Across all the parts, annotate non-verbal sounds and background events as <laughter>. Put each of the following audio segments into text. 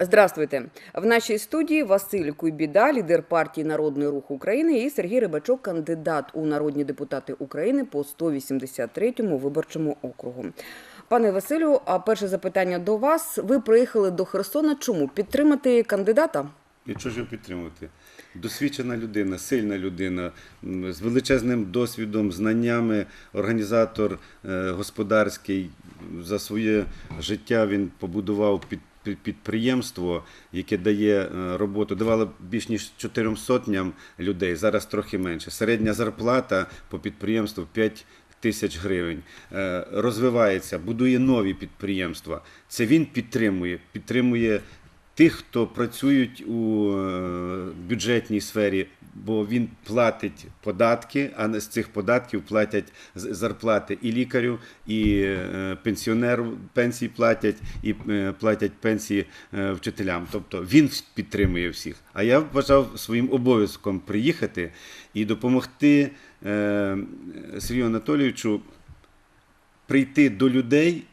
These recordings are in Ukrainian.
Здравствуйте. В нашій студії Василь Куйбіда, лідер партії Народний рух України, і Сергій Рибачок, кандидат у народні депутати України по 183-му виборчому округу. Пане Василю, а перше запитання до вас. Ви приїхали до Херсона. Чому підтримати кандидата? Якщо ж його підтримувати? Досвідчена людина, сильна людина з величезним досвідом, знаннями, організатор е, господарський. За своє життя він побудував під- підприємство, яке дає е, роботу. Давало більш ніж чотирьом сотням людей, зараз трохи менше. Середня зарплата по підприємству 5 тисяч гривень. Е, Розвивається, будує нові підприємства. Це він підтримує, підтримує тих, хто працюють у е, бюджетній сфері, бо він платить податки, а з цих податків платять зарплати і лікарю, і е, пенсіонеру пенсії платять, і е, платять пенсії вчителям. Тобто він підтримує всіх. А я вважав своїм обов'язком приїхати і допомогти Сергію Анатолійовичу прийти до людей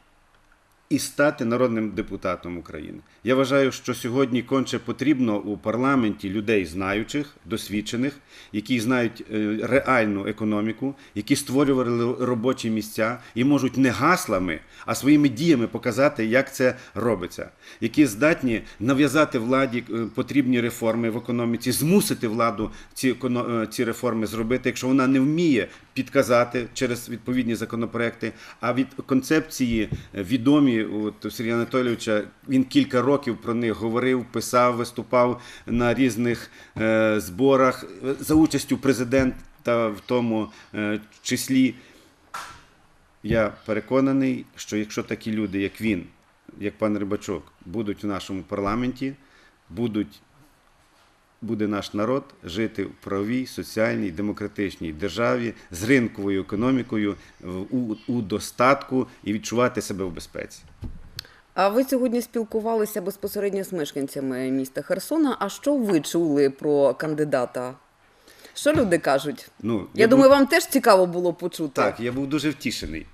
і стати народним депутатом України. Я вважаю, що сьогодні конче потрібно у парламенті людей знаючих, досвідчених, які знають е, реальну економіку, які створювали робочі місця і можуть не гаслами, а своїми діями показати, як це робиться, які здатні нав'язати владі е, потрібні реформи в економіці, змусити владу ці, е, ці реформи зробити, якщо вона не вміє підказати через відповідні законопроекти. А від концепції відомі от, Сергія Анатолійовича він кілька років про них говорив, писав, виступав на різних е, зборах за участю президента в тому е, числі. Я переконаний, що якщо такі люди, як він, як пан Рибачок, будуть в нашому парламенті, будуть, буде наш народ жити в правовій, соціальній, демократичній державі з ринковою економікою у, у достатку і відчувати себе в безпеці. А ви сьогодні спілкувалися безпосередньо з мешканцями міста Херсона. А що ви чули про кандидата? Що люди кажуть? Ну, Я, думаю, вам теж цікаво було почути. Так, я був дуже втішений.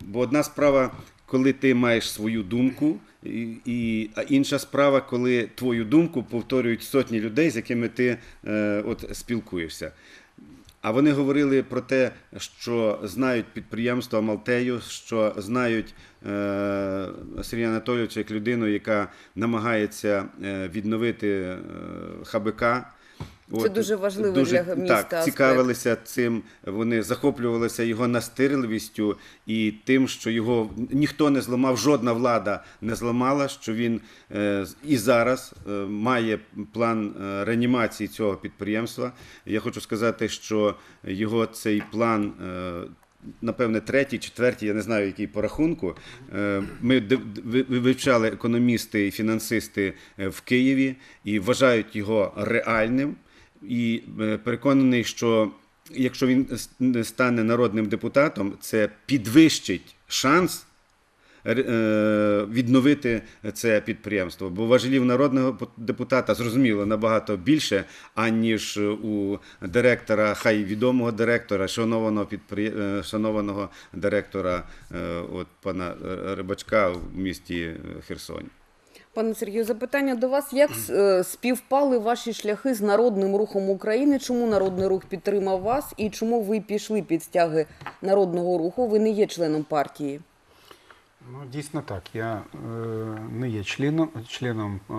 Бо одна справа, коли ти маєш свою думку, і, і, а інша справа, коли твою думку повторюють сотні людей, з якими ти е, от, спілкуєшся. А вони говорили про те, що знають підприємство Амалтею, що знають е, Сергія Анатолійовича як людину, яка намагається е, відновити е, ХБК. Це дуже важливий для міста Так, аспект. цікавилися цим, вони захоплювалися його настирливістю і тим, що його ніхто не зламав, жодна влада не зламала, що він е, і зараз е, має план е, реанімації цього підприємства. Я хочу сказати, що його цей план. е, Напевне, третій, четвертій, я не знаю, який по рахунку. Е, Ми вивчали економісти і фінансисти е, в Києві і вважають його реальним. І е, переконаний, що якщо він стане народним депутатом, це підвищить шанс е, відновити це підприємство. Бо важелів народного депутата зрозуміло набагато більше, аніж у директора, хай відомого директора, шанованого підприє... е, шанованого директора от пана Рибачка в місті Херсоні. Пане Сергію, запитання до вас: як е, співпали ваші шляхи з народним рухом України? Чому народний рух підтримав вас і чому ви пішли під стяги народного руху? Ви не є членом партії. Ну, дійсно так. Я е, не є членом, членом е,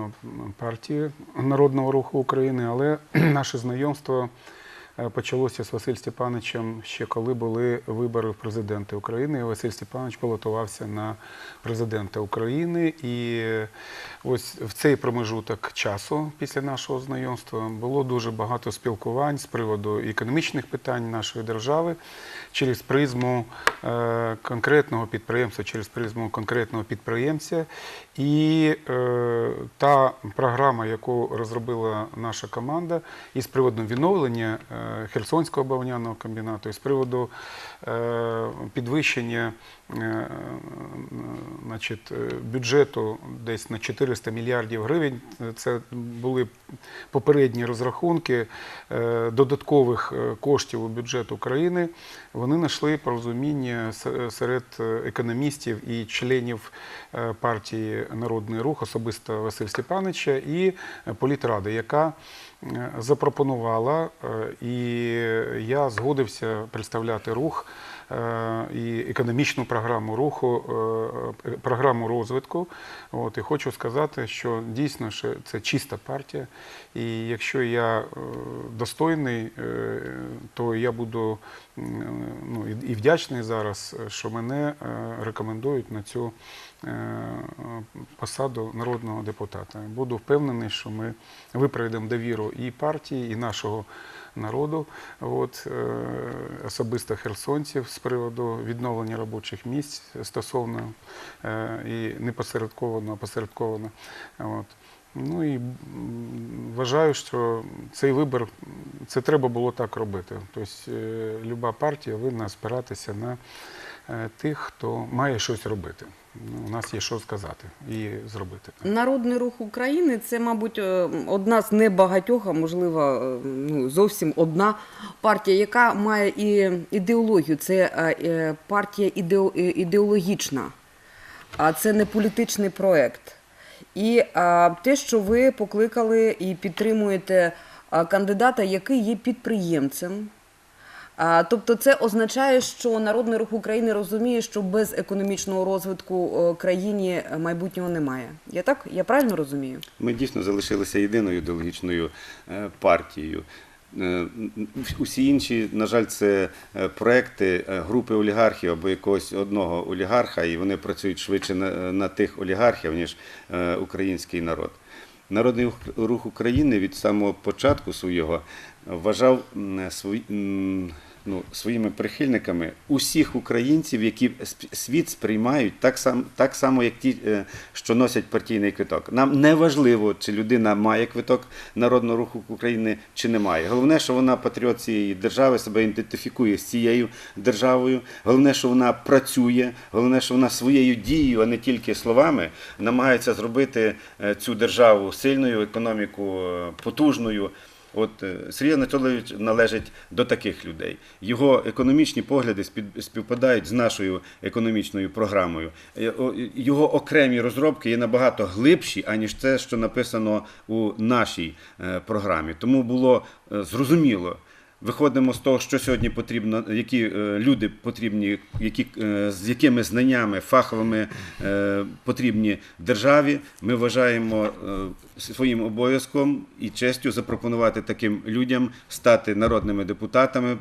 партії Народного руху України, але <clears throat> наше знайомство почалося з Василь Степановичем ще коли були вибори в президенти України. І Василь Степанович балотувався на президента України. І е, ось в цей промежуток часу після нашого знайомства було дуже багато спілкувань з приводу економічних питань нашої держави через призму е, конкретного підприємства, через призму конкретного підприємця. І е, та програма, яку розробила наша команда із приводу відновлення е, Херсонського бавовняного комбінату, з приводу е, підвищення е, значить, е, бюджету десь на 400 мільярдів гривень. Це були попередні розрахунки е, додаткових е, коштів у бюджет України. Вони знайшли порозуміння серед е, економістів і членів партії Народний рух, особисто Василь Степановича і політрада, яка е, запропонувала, е, і я згодився представляти рух і економічну програму руху, е, е, програму розвитку. От, і хочу сказати, що дійсно що це чиста партія. І якщо я е, достойний, е, то я буду ну, і- вдячний зараз, що мене е, рекомендують на цю е, посаду народного депутата. Буду впевнений, що ми виправдаємо довіру і партії, і нашого народу, от, е, особисто херсонців з приводу відновлення робочих місць стосовно е, і непосередковано, а посередковано. От. Ну і вважаю, що цей вибір це треба було так робити. Тобто е, люба партія винна спиратися на тих, хто має щось робити. Ну, у нас є що сказати і зробити. Народний рух України це, мабуть, е, одна з небагатьох, а можливо, е, ну, зовсім одна партія, яка має і ідеологію. Це е, е, партія е, ідеологічна, а це не політичний проект. І те, що ви покликали і підтримуєте кандидата, який є підприємцем. Тобто це означає, що Народний рух України розуміє, що без економічного розвитку е, країні майбутнього немає. Я так? Я правильно розумію? Ми дійсно залишилися єдиною ідеологічною е, партією. Е, Усі інші, на жаль, це е, проекти е, групи олігархів або якогось одного олігарха, і вони працюють швидше на, на тих олігархів, ніж е, український народ. Народний рух- України від самого початку свого вважав ну, своїми прихильниками усіх українців, які світ сприймають так само, так само, як ті, е, що носять партійний квиток. Нам не важливо, чи людина має квиток Народного руху України, чи не має. Головне, що вона патріот цієї держави, себе ідентифікує з цією державою. Головне, що вона працює, головне, що вона своєю дією, а не тільки словами, намагається зробити е, цю державу сильною, економіку е, потужною. От е, Сергій Анатолійович належить до таких людей. Його економічні погляди співпадають з нашою економічною програмою. Е, Його окремі розробки є набагато глибші, аніж те, що написано у нашій е, програмі. Тому було зрозуміло. Виходимо з того, що сьогодні потрібно, які е, люди потрібні, які, е, з якими знаннями фаховими е, потрібні державі. Ми вважаємо своїм обов'язком і честю запропонувати таким людям стати народними депутатами,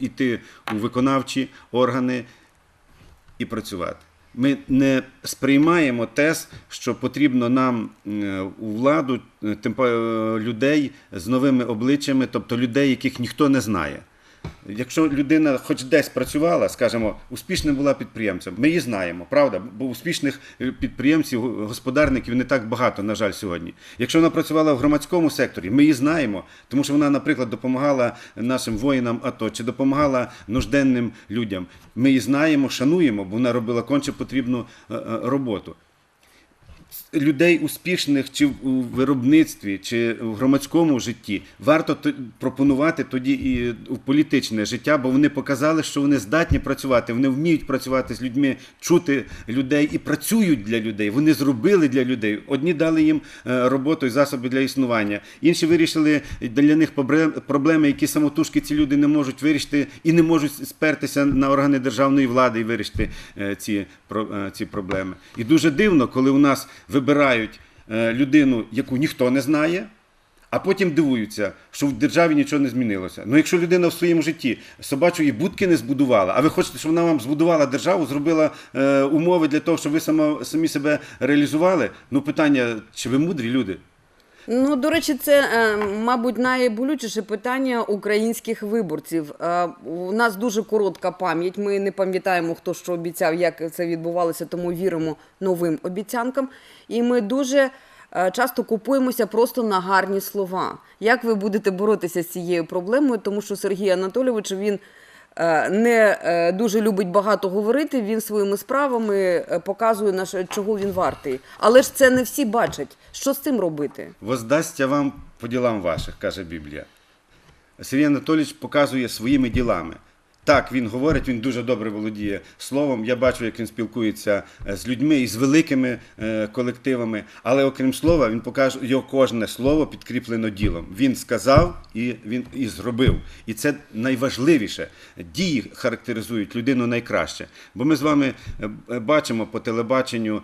іти у виконавчі органи і працювати. Ми не сприймаємо тез, що потрібно нам е, у владу е, людей з новими обличчями, тобто людей, яких ніхто не знає. Якщо людина хоч десь працювала, скажімо, успішним була підприємцем, ми її знаємо, правда? Бо успішних е, підприємців, господарників не так багато, на жаль, сьогодні. Якщо вона працювала в громадському секторі, ми її знаємо, тому що вона, наприклад, допомагала нашим воїнам АТО чи допомагала нужденним людям. Ми її знаємо, шануємо, бо вона робила конче потрібну е, е, роботу людей успішних чи в- виробництві, чи в громадському житті варто пропонувати тоді і в політичне життя, бо вони показали, що вони здатні працювати, вони вміють працювати з людьми, чути людей і працюють для людей. Вони зробили для людей. Одні дали їм е, роботу і засоби для існування, інші вирішили для них проблеми, які самотужки ці люди не можуть вирішити і не можуть спертися на органи державної влади і вирішити е, ці, е, ці проблеми. І дуже дивно, коли у нас вибирають е, людину, яку ніхто не знає. А потім дивуються, що в державі нічого не змінилося. Ну, якщо людина в своєму житті собачої будки не збудувала, а ви хочете, щоб вона вам збудувала державу, зробила е, умови для того, щоб ви сама, самі себе реалізували. Ну, питання, чи ви мудрі люди? Ну, до речі, це, е, мабуть, найболючіше питання українських виборців. Е, У нас дуже коротка пам'ять. Ми не пам'ятаємо, хто що обіцяв, як це відбувалося, тому віримо новим обіцянкам. І ми дуже е, часто купуємося просто на гарні слова. Як ви будете боротися з цією проблемою? Тому що Сергій Анатолійович він не е, дуже любить багато говорити. Він своїми справами е, показує чого він вартий. Але ж це не всі бачать. Що з цим робити? Воздасться вам по ділам ваших, каже Біблія. Сергій Анатолійович показує своїми ділами. Так, він говорить, він дуже добре володіє словом. Я бачу, як він спілкується е, з людьми і з великими е, колективами. Але окрім слова, він показує його кожне слово підкріплено ділом. Він сказав і він і зробив. І це найважливіше. Дії характеризують людину найкраще. Бо ми з вами е, бачимо по телебаченню,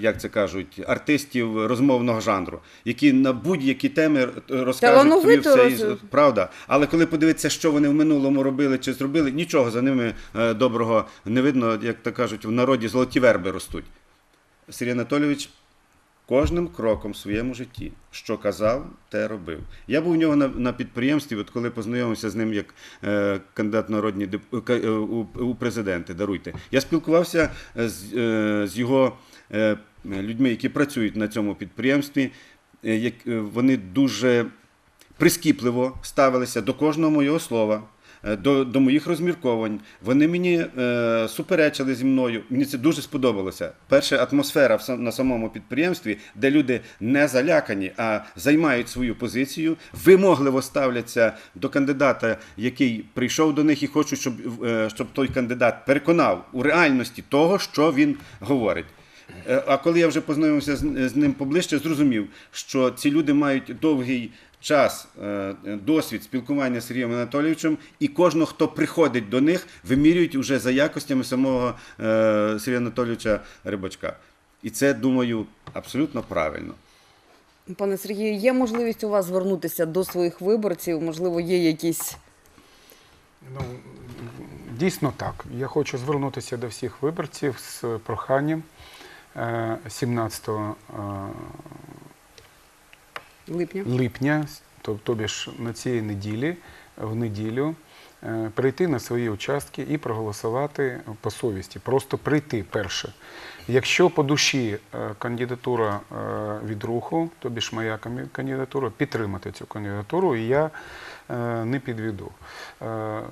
як це кажуть, артистів розмовного жанру, які на будь-які теми розкажуть тобі все роз- правда. Але коли подивитися, що вони в минулому робили чи зробили, нічого за ними е, доброго не видно, як то кажуть, в народі золоті верби ростуть. Сергій Анатолійович кожним кроком в своєму житті, що казав, те робив. Я був у нього на, на підприємстві, от коли познайомився з ним як е, кандидат народні деп- е, у, у президенти, даруйте. Я спілкувався е, з, е, з його е, людьми, які працюють на цьому підприємстві. Е, як, е, вони дуже прискіпливо ставилися до кожного моєго слова. Е, До, до моїх розмірковань. Вони мені е, суперечили зі мною. Мені це дуже сподобалося. Перша атмосфера в на самому підприємстві, де люди не залякані, а займають свою позицію, вимогливо ставляться до кандидата, який прийшов до них і хочуть, щоб, е, щоб той кандидат переконав у реальності того, що він говорить. Е, А коли я вже познайомився з ним поближче, зрозумів, що ці люди мають довгий час, е, досвід спілкування з Сергієм Анатолійовичем, і кожного, хто приходить до них, вимірюють уже за якостями самого е, Сергія Анатолійовича Рибачка. І це, думаю, абсолютно правильно. Пане Сергію, є можливість у вас звернутися до своїх виборців? Можливо, є якісь Ну, дійсно так. Я хочу звернутися до всіх виборців з проханням е, 17 е, липня? липня, то- тобі ж на цієї неділі, в неділю, е, прийти на свої участки і проголосувати по совісті. Просто прийти перше. Якщо по душі е, кандидатура е, від руху, тобі ж моя кандидатура, підтримати цю кандидатуру, і я не підведу. Е,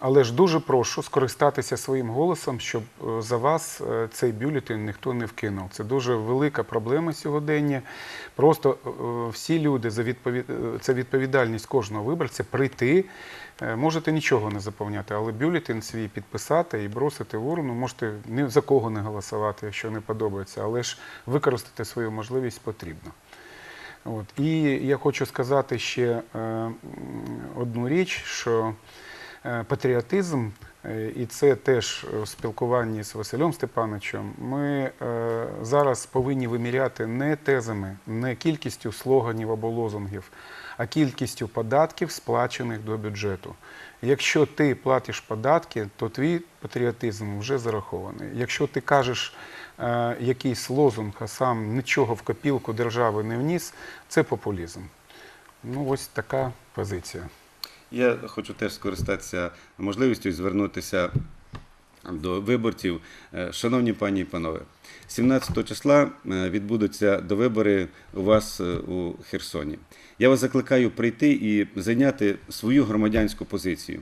Але ж дуже прошу скористатися своїм голосом, щоб е, за вас е, цей бюлетень ніхто не вкинув. Це дуже велика проблема сьогодення. Просто е, всі люди за відповід... е, це відповідальність кожного виборця прийти. Е, Можете нічого не заповняти, але бюлетень свій підписати і бросити в урну. Можете ні за кого не голосувати, якщо не подобається, але ж використати свою можливість потрібно. От. І я хочу сказати ще е, одну річ, що е, патріотизм, е, і це теж в спілкуванні з Василем Степановичем, ми зараз повинні виміряти не тезами, не кількістю слоганів або лозунгів, а кількістю податків, сплачених до бюджету. Якщо ти платиш податки, то твій патріотизм вже зарахований. Якщо ти кажеш якийсь лозунг, а сам нічого в копілку держави не вніс, це популізм. Ну, ось така позиція. Я хочу теж скористатися можливістю звернутися до виборців. Е, Шановні пані і панове, 17 числа е, відбудуться довибори у вас е, у Херсоні. Я вас закликаю прийти і зайняти свою громадянську позицію.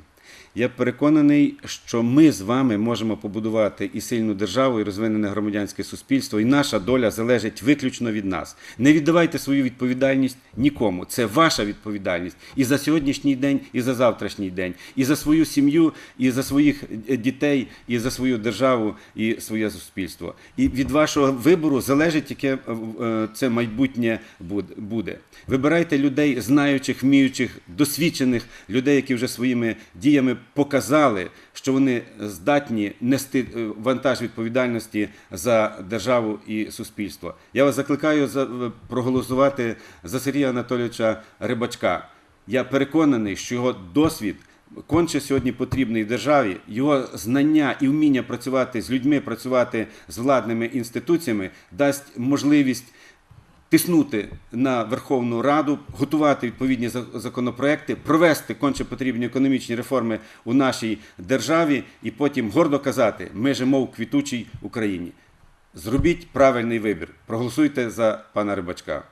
Я переконаний, що ми з вами можемо побудувати і сильну державу, і розвинене громадянське суспільство, і наша доля залежить виключно від нас. Не віддавайте свою відповідальність нікому. Це ваша відповідальність і за сьогоднішній день, і за завтрашній день, і за свою сім'ю, і за своїх е, дітей, і за свою державу, і своє суспільство. І від вашого вибору залежить, яке е, е, це майбутнє буде. Вибирайте людей, знаючих, вміючих, досвідчених людей, які вже своїми діями показали, що вони здатні нести е, вантаж відповідальності за державу і суспільство. Я вас закликаю е, проголосувати за Сергія Анатолійовича Рибачка. Я переконаний, що його досвід конче сьогодні потрібний державі. Його знання і вміння працювати з людьми, працювати з владними інституціями дасть можливість тиснути на Верховну Раду, готувати відповідні за- законопроекти, провести конче потрібні економічні реформи у нашій державі і потім гордо казати: ми живемо в квітучій Україні. Зробіть правильний вибір. Проголосуйте за пана Рибачка.